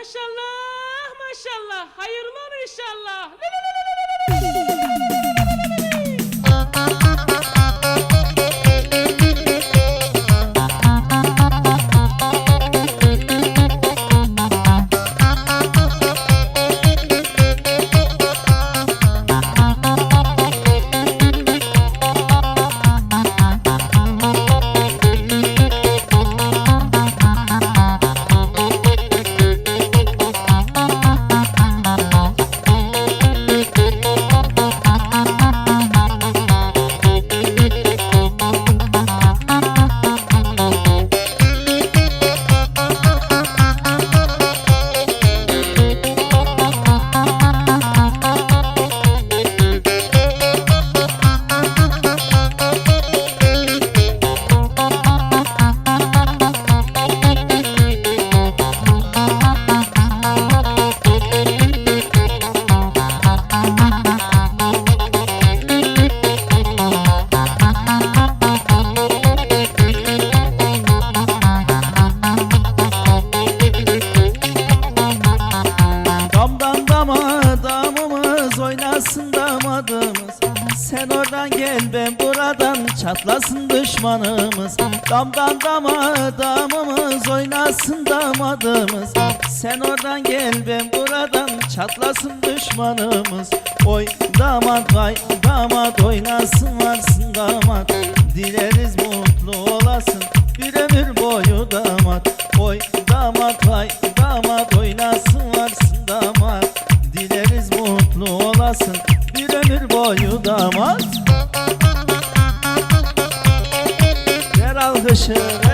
Maşallah maşallah hayırlı inşallah. Çatlasın düşmanımız. Damdan dama damımız oynasın damadımız. Sen oradan gel ben buradan çatlasın düşmanımız. Oy damat vay damat oynasın varsın damat. Dileriz mutlu olasın bir ömür boyu damat. Oy damat vay damat oynasın varsın damat. Dileriz mutlu olasın bir ömür boyu damat দেশের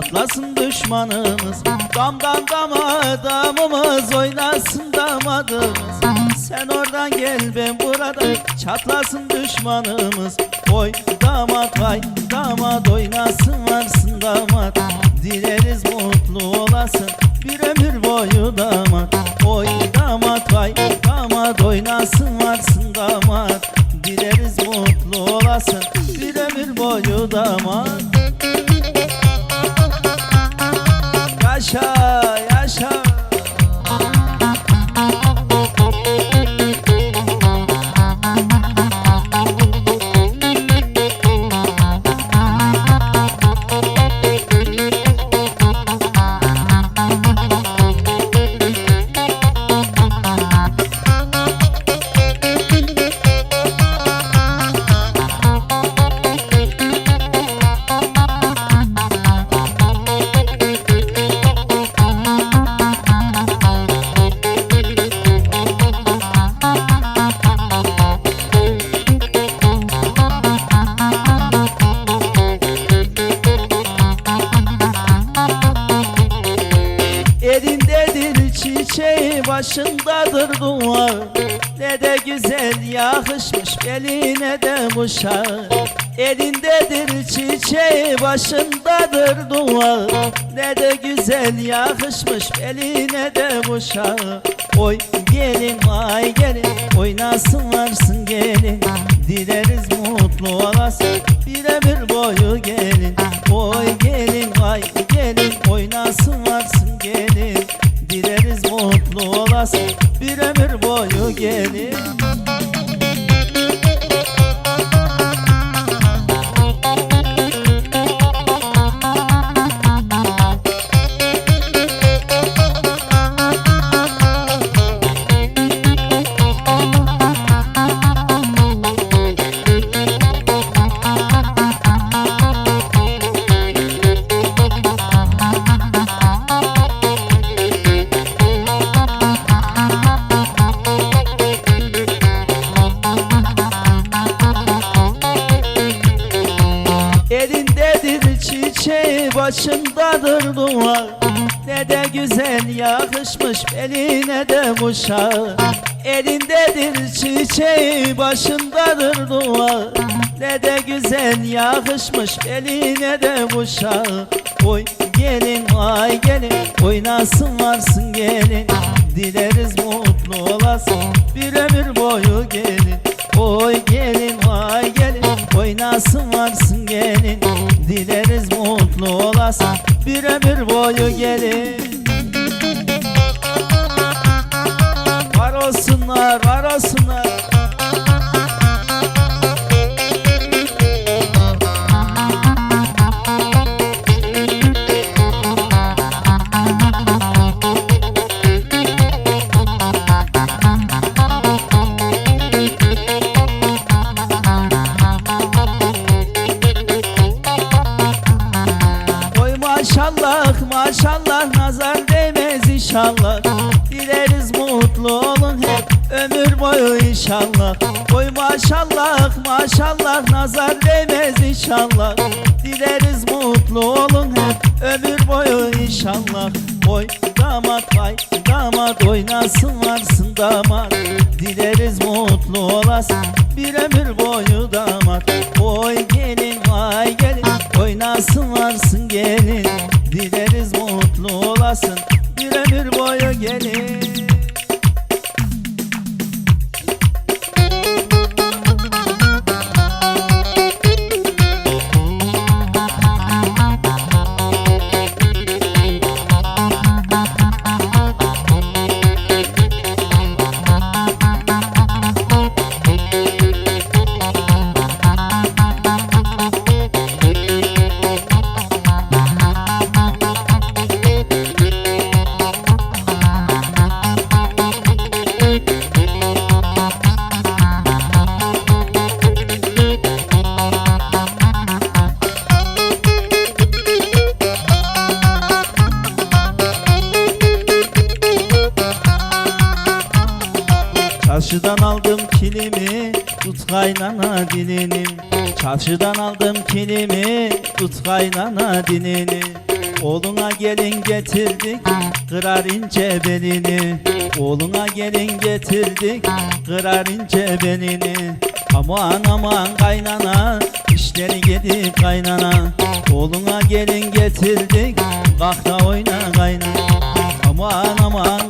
çatlasın düşmanımız. Damdan dama damımız oynasın damadımız. Sen oradan gel ben buradan çatlasın düşmanımız. Oy damat vay damat. Oynasın varsın damat. Dileriz mutlu olasın. Bir ömür boyu damat. Oy damat vay damat. Oynasın varsın damat. Dileriz mutlu olasın. Bir ömür boyu damat tchau. Beline de kuşağı Elindedir çiçeği başındadır duvar. Ne de güzel yakışmış beline de kuşağı Oy gelin vay gelin oynasın varsın gelin. Dileriz mutlu olasın de kuşağı Elindedir çiçeği başındadır duvar Ne de güzel yakışmış beline de kuşağı Oy gelin ay gelin oynasın varsın gelin. Dileriz mutlu olasın bir ömür boyu gelin. Oy gelin vay gelin oynasın varsın gelin. Dileriz mutlu olasın bir ömür boyu gelin olsunlar Oy maşallah nazar değmez inşallah. Dileriz mutlu ömür boyu inşallah. Oy maşallah maşallah nazar değmez inşallah. Dileriz mutlu olun hep ömür boyu inşallah. Oy damat vay damat oynasın varsın damat. Dileriz mutlu olasın bir ömür boyu damat. Oy gelin vay gelin oynasın varsın gelin. Dileriz mutlu olasın Çarşıdan aldım kilimi tut kaynana dilinim Çarşıdan aldım kilimi tut kaynana dilini Oğluna gelin getirdik kırar ince belini Oğluna gelin getirdik kırar ince belini Aman aman kaynana işleri gidip kaynana. Oğluna gelin getirdik kalk da oyna kaynana. Aman aman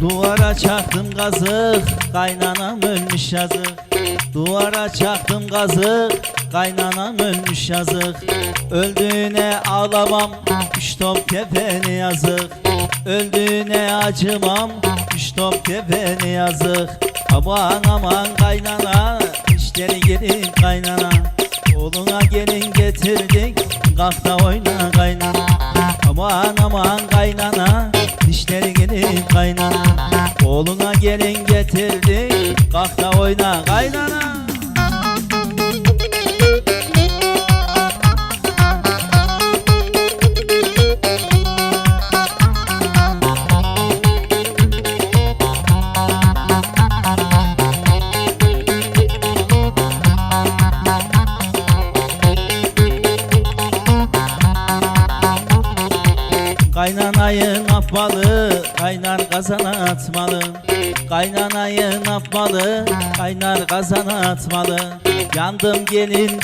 Duvara çaktım kazık Kaynanam yazık. Duvara çaktım kazık Kaynanam ölmüş yazık. Öldüğüne ağlamam Üç top kefeni yazık. Öldüğüne acımam Üç top kefeni yazık. Aman aman kaynana İşleri gelin kaynana. Oğluna gelin getirdik Kalk da oyna kaynana. Aman aman kaynana Dişleri gelin kaynana. Oğluna gelin getirdik Kalk da oyna kaynana. Kaynanayı ne yapmalı, kaynar kazana atmalı. Kaynanayı ne kaynar kazana atmalı. Yandım gelin